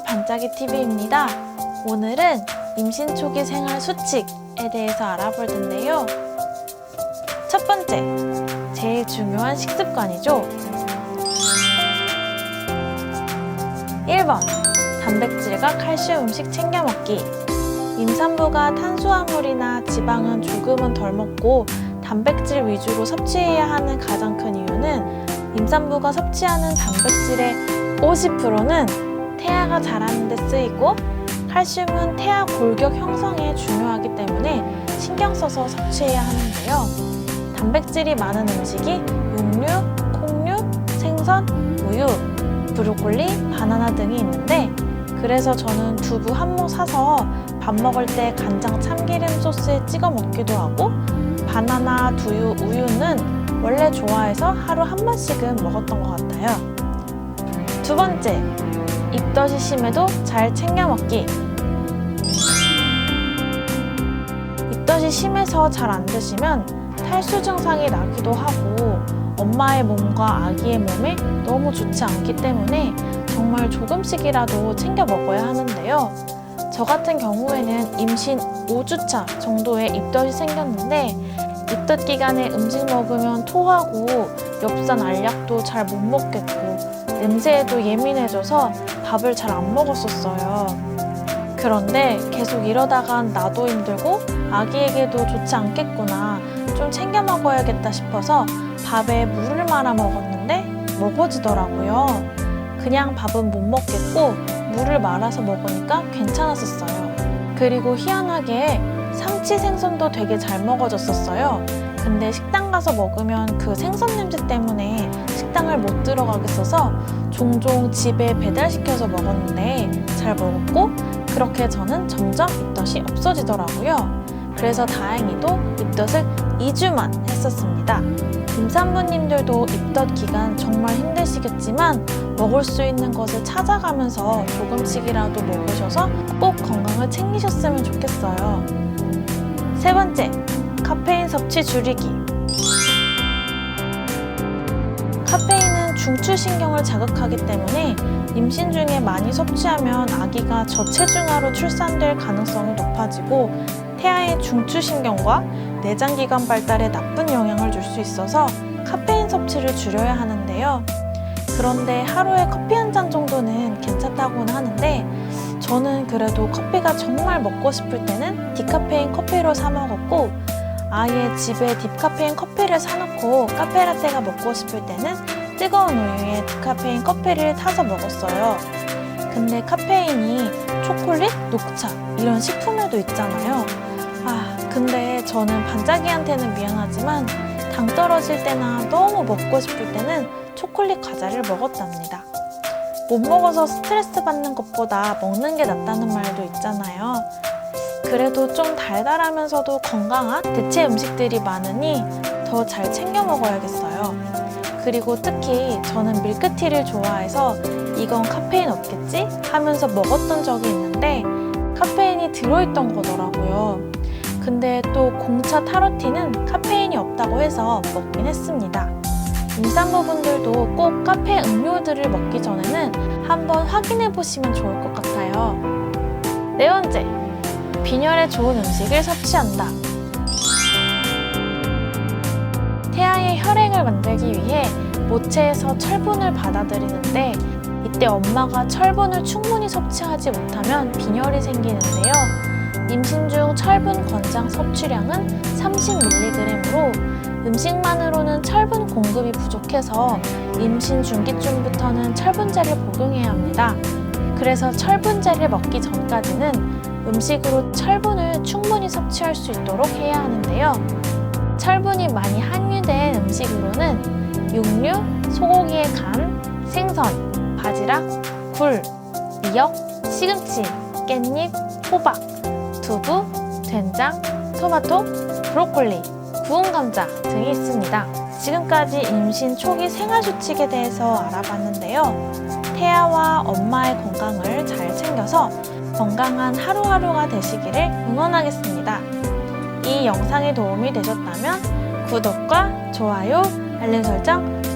안녕하세요. 반짝이 TV입니다. 오늘은 임신 초기 생활 수칙에 대해서 알아볼 텐데요. 첫 번째, 제일 중요한 식습관이죠. 1번, 단백질과 칼슘 음식 챙겨 먹기. 임산부가 탄수화물이나 지방은 조금은 덜 먹고 단백질 위주로 섭취해야 하는 가장 큰 이유는 임산부가 섭취하는 단백질의 50%는 태아가 자라는 데 쓰이고 칼슘은 태아 골격 형성에 중요하기 때문에 신경 써서 섭취해야 하는데요. 단백질이 많은 음식이 육류, 콩류, 생선, 우유, 브로콜리, 바나나 등이 있는데 그래서 저는 두부 한 모 사서 밥 먹을 때 간장 참기름 소스에 찍어 먹기도 하고 바나나, 두유, 우유는 원래 좋아해서 하루 한 번씩은 먹었던 것 같아요. 두 번째, 입덧이 심해도 잘 챙겨 먹기. 입덧이 심해서 잘 안 드시면 탈수 증상이 나기도 하고 엄마의 몸과 아기의 몸에 너무 좋지 않기 때문에 정말 조금씩이라도 챙겨 먹어야 하는데요. 저 같은 경우에는 임신 5주차 정도에 입덧이 생겼는데 입덧 기간에 음식 먹으면 토하고 엽산 알약도 잘 못 먹겠고 냄새에도 예민해져서 밥을 잘 안 먹었었어요. 그런데 계속 이러다간 나도 힘들고 아기에게도 좋지 않겠구나. 좀 챙겨 먹어야겠다 싶어서 밥에 물을 말아 먹었는데 먹어지더라고요. 그냥 밥은 못 먹겠고 물을 말아서 먹으니까 괜찮았었어요. 그리고 희한하게 삼치 생선도 되게 잘 먹어졌었어요. 근데 식당 가서 먹으면 그 생선 냄새 때문에 식당을 못 들어가겠어서 종종 집에 배달시켜서 먹었는데 잘 먹었고 그렇게 저는 점점 입덧이 없어지더라고요. 그래서 다행히도 입덧을 2주만 했었습니다. 임산부님들도 입덧 기간 정말 힘드시겠지만 먹을 수 있는 것을 찾아가면서 조금씩이라도 먹으셔서 꼭 건강을 챙기셨으면 좋겠어요. 세 번째, 카페인 섭취 줄이기. 중추신경을 자극하기 때문에 임신 중에 많이 섭취하면 아기가 저체중아로 출산될 가능성이 높아지고 태아의 중추신경과 내장기관 발달에 나쁜 영향을 줄 수 있어서 카페인 섭취를 줄여야 하는데요. 그런데 하루에 커피 한 잔 정도는 괜찮다고는 하는데 저는 그래도 커피가 정말 먹고 싶을 때는 디카페인 커피로 사 먹었고 아예 집에 딥카페인 커피를 사놓고 카페라떼가 먹고 싶을 때는 뜨거운 우유에 디카페인 커피를 타서 먹었어요. 근데 카페인이 초콜릿, 녹차 이런 식품에도 있잖아요. 아, 근데 저는 반짝이한테는 미안하지만 당 떨어질 때나 너무 먹고 싶을 때는 초콜릿 과자를 먹었답니다. 못 먹어서 스트레스 받는 것보다 먹는 게 낫다는 말도 있잖아요. 그래도 좀 달달하면서도 건강한 대체 음식들이 많으니 더 잘 챙겨 먹어야겠어요. 그리고 특히 저는 밀크티를 좋아해서 이건 카페인 없겠지? 하면서 먹었던 적이 있는데 카페인이 들어있던 거더라고요. 근데 또 공차 타로티는 카페인이 없다고 해서 먹긴 했습니다. 임산부분들도 꼭 카페 음료들을 먹기 전에는 한번 확인해 보시면 좋을 것 같아요. 네 번째, 빈혈에 좋은 음식을 섭취한다. 태아의 혈액을 모체에서 철분을 받아들이는데 이때 엄마가 철분을 충분히 섭취하지 못하면 빈혈이 생기는데요. 임신 중 철분 권장 섭취량은 30mg으로 음식만으로는 철분 공급이 부족해서 임신 중기쯤부터는 철분제를 복용해야 합니다. 그래서 철분제를 먹기 전까지는 음식으로 철분을 충분히 섭취할 수 있도록 해야 하는데요. 철분이 많이 함유된 음식으로는 육류, 소고기의 간, 생선, 바지락, 굴, 미역, 시금치, 깻잎, 호박, 두부, 된장, 토마토, 브로콜리, 구운 감자 등이 있습니다. 지금까지 임신 초기 생활 수칙에 대해서 알아봤는데요. 태아와 엄마의 건강을 잘 챙겨서 건강한 하루하루가 되시기를 응원하겠습니다. 이 영상이 도움이 되셨다면 구독과 좋아요, 알림 설정.